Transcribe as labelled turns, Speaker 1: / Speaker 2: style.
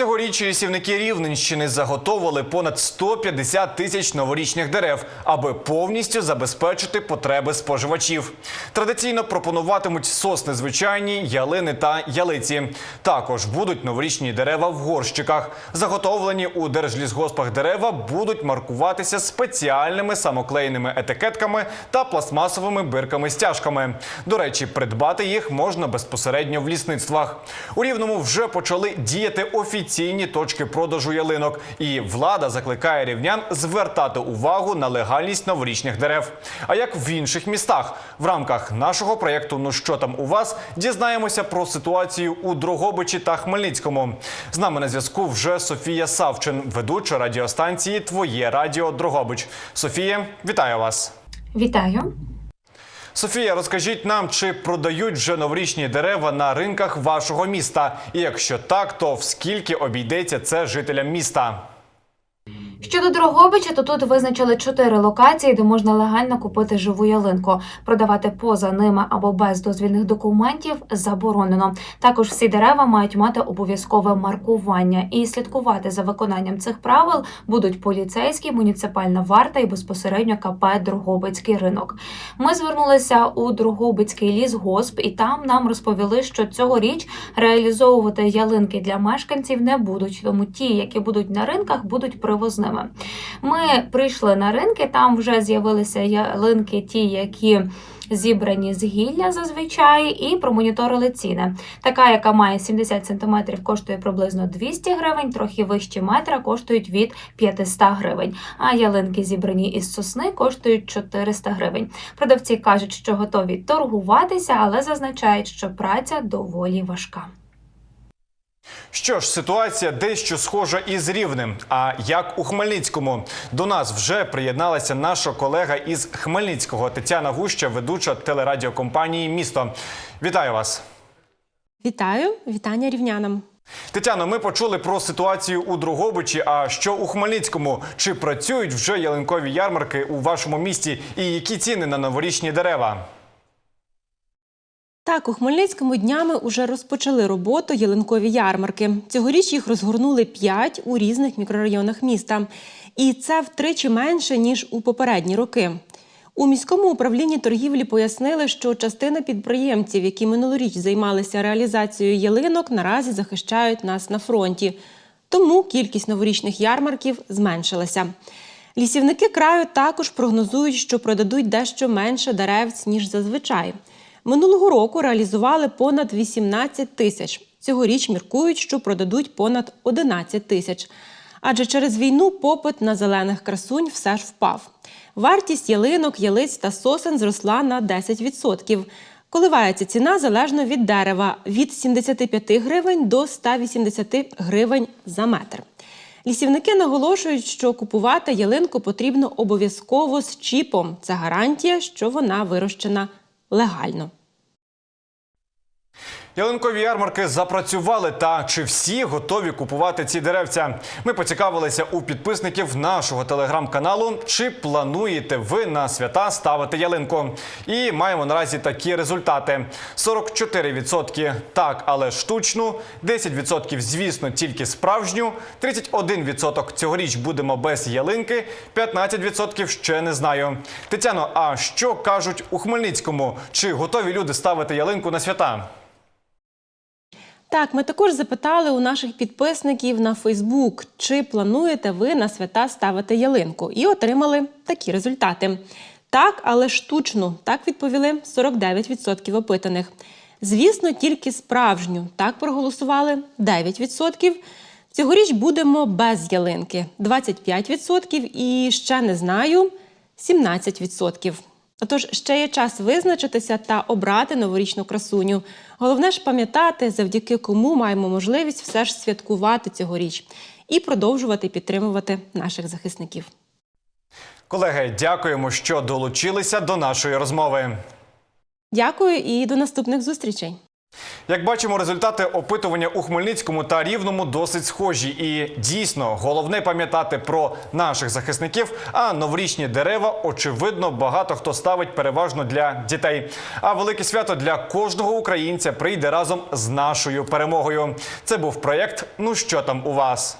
Speaker 1: Цьогоріч лісівники Рівненщини заготовили понад 150 тисяч новорічних дерев, аби повністю забезпечити потреби споживачів. Традиційно пропонуватимуть сосни звичайні, ялини та ялиці. Також будуть новорічні дерева в горщиках. Заготовлені у держлісгоспах дерева будуть маркуватися спеціальними самоклеєними етикетками та пластмасовими бирками-стяжками. До речі, придбати їх можна безпосередньо в лісництвах. У Рівному вже почали діяти офіційні точки продажу ялинок, і влада закликає рівнян звертати увагу на легальність новорічних дерев. А як в інших містах в рамках нашого проєкту Ну що там у вас дізнаємося про ситуацію у Дрогобичі та Хмельницькому. З нами на зв'язку вже Софія Савчин, ведуча радіостанції Твоє Радіо Дрогобич. Софія, вітаю вас.
Speaker 2: Вітаю.
Speaker 1: Софія, розкажіть нам, чи продають вже новорічні дерева на ринках вашого міста? І якщо так, то в скільки обійдеться це жителям міста?
Speaker 2: Щодо Дрогобича, то тут визначили чотири локації, де можна легально купити живу ялинку. Продавати поза ними або без дозвільних документів заборонено. Також всі дерева мають мати обов'язкове маркування і слідкувати за виконанням цих правил будуть поліцейські, муніципальна варта і безпосередньо КП Дрогобицький ринок. Ми звернулися у Дрогобицький лісгосп, і там нам розповіли, що цьогоріч реалізовувати ялинки для мешканців не будуть, тому ті, які будуть на ринках, будуть привозними. Ми прийшли на ринки, там вже з'явилися ялинки, ті, які зібрані з гілля зазвичай, і промоніторили ціни. Така, яка має 70 см, коштує приблизно 200 гривень, трохи вищі метра коштують від 500 гривень. А ялинки, зібрані із сосни, коштують 400 гривень. Продавці кажуть, що готові торгуватися, але зазначають, що праця доволі важка.
Speaker 1: Що ж, ситуація дещо схожа із рівнем. А як у Хмельницькому до нас вже приєдналася наша колега із Хмельницького Тетяна Гуща, ведуча телерадіокомпанії Місто. Вітаю вас.
Speaker 3: Вітаю, вітання рівнянам.
Speaker 1: Тетяно, ми почули про ситуацію у Другобичі. А що у Хмельницькому? Чи працюють вже ялинкові ярмарки у вашому місті? І які ціни на новорічні дерева?
Speaker 3: Так, у Хмельницькому днями уже розпочали роботу ялинкові ярмарки. Цьогоріч їх розгорнули п'ять у різних мікрорайонах міста. І це втричі менше, ніж у попередні роки. У міському управлінні торгівлі пояснили, що частина підприємців, які минулоріч займалися реалізацією ялинок, наразі захищають нас на фронті. Тому кількість новорічних ярмарків зменшилася. Лісівники краю також прогнозують, що продадуть дещо менше деревць, ніж зазвичай. Минулого року реалізували понад 18 тисяч. Цьогоріч міркують, що продадуть понад 11 тисяч. Адже через війну попит на зелених красунь все ж впав. Вартість ялинок, ялиць та сосен зросла на 10%. Коливається ціна залежно від дерева від 75 гривень до 180 гривень за метр. Лісівники наголошують, що купувати ялинку потрібно обов'язково з чіпом. Це гарантія, що вона вирощена легально.
Speaker 1: Ялинкові ярмарки запрацювали. Та чи всі готові купувати ці деревця? Ми поцікавилися у підписників нашого телеграм-каналу. Чи плануєте ви на свята ставити ялинку? І маємо наразі такі результати: 44% так, але штучну, 10% звісно, тільки справжню, 31% цьогоріч будемо без ялинки, 15% ще не знаю. Тетяно, а що кажуть у Хмельницькому? Чи готові люди ставити ялинку на свята?
Speaker 3: Так, ми також запитали у наших підписників на Фейсбук, чи плануєте ви на свята ставити ялинку, і отримали такі результати. Так, але штучну, так відповіли 49% опитаних. Звісно, тільки справжню. Так проголосували 9%. Цьогоріч будемо без ялинки 25% і ще не знаю 17%. Отож, ще є час визначитися та обрати новорічну красуню. Головне ж пам'ятати, завдяки кому маємо можливість все ж святкувати цьогоріч і продовжувати підтримувати наших захисників.
Speaker 1: Колеги, дякуємо, що долучилися до нашої розмови.
Speaker 3: Дякую і до наступних зустрічей.
Speaker 1: Як бачимо, результати опитування у Хмельницькому та Рівному досить схожі. І дійсно головне пам'ятати про наших захисників. А новорічні дерева, очевидно, багато хто ставить переважно для дітей. А велике свято для кожного українця прийде разом з нашою перемогою. Це був проєкт. Ну що там у вас?